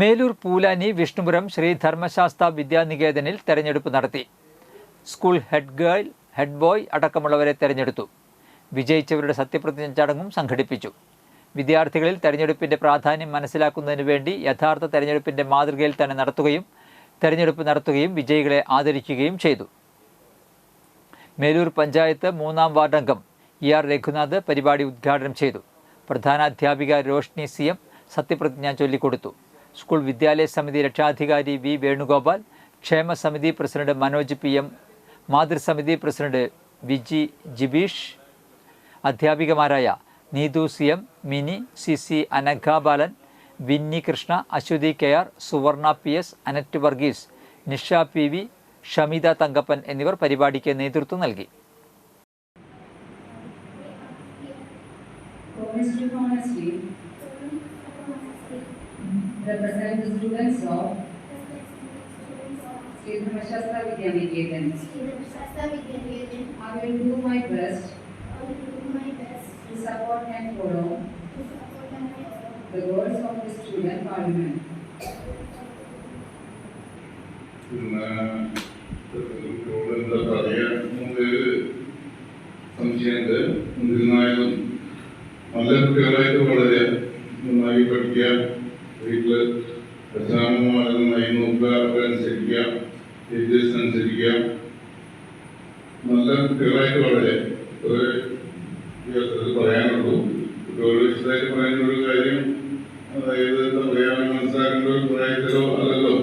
മേലൂർ പൂലാനി വിഷ്ണുപുരം ശ്രീ ധർമ്മശാസ്ത്ര വിദ്യാനികേതനിൽ തെരഞ്ഞെടുപ്പ് നടത്തി. School head girl head boy അടക്കമുള്ളവരെ തെരഞ്ഞെടുത്തു. വിജയിച്ചവരുടെ സത്യപ്രതിജ്ഞ ചടങ്ങും സംഘടിപ്പിച്ചു. വിദ്യാർത്ഥികളിൽ തെരഞ്ഞെടുപ്പിന്റെ പ്രാധാന്യം മനസ്സിലാക്കുന്നതിന് വേണ്ടി യഥാർത്ഥ തെരഞ്ഞെടുപ്പിന്റെ മാതൃകയിൽ തന്നെ നടത്തുകയും തെരഞ്ഞെടുപ്പ് നടത്തുകയും വിജയികളെ ആദരിക്കുകയും ചെയ്തു. മേലൂർ പഞ്ചായത്ത് മൂന്നാം വാർഡംഗം ഇ ആർ രഘുനാഥ് പരിപാടി ഉദ്ഘാടനം ചെയ്തു. പ്രധാനാധ്യാപിക രോഷ്നി സി എം സത്യപ്രതിജ്ഞ ചൊല്ലിക്കൊടുത്തു. സ്കൂൾ വിദ്യാലയ സമിതി രക്ഷാധികാരി വി വേണുഗോപാൽ ക്ഷേമ സമിതി പ്രസിഡന്റ് മനോജ് പി എം മാതൃസമിതി president Viji Jibeesh അധ്യാപികമാരായ Neethu C M Mini C C Anagha Balan Vinni Krishna Aswathy K R Suvarna P S Annette Varghese Nisha P V Shamitha Thankappan എന്നിവർ പരിപാടിക്ക് നേതൃത്വം നൽകി. represent the students of Sri Dharmashastra Vidyaniketan. I will do my best to support and follow the goals of the student parliament. പിന്നെ കുട്ടികളോട് എന്താ പറയാ നമുക്ക് സംശയമുണ്ട് എന്നിരുന്നാലും നല്ല കുട്ടികളായിട്ട് വളരെ ഇസ്ലാമിക മാർഗം നയിക്കുക അനുസരിക്കുക വിദ്യാഭ്യാസം അനുസരിക്കുക നല്ല കുട്ടികളായിട്ട് വളരെ പറയാനുള്ളൂ. കുട്ടികളോട് വിശദമായിട്ട് പറയുന്ന ഒരു കാര്യം അതായത് എന്താ പറയാ മനസ്സിലാക്കേണ്ട ഒരു പ്രായത്തിലോ അല്ലല്ലോ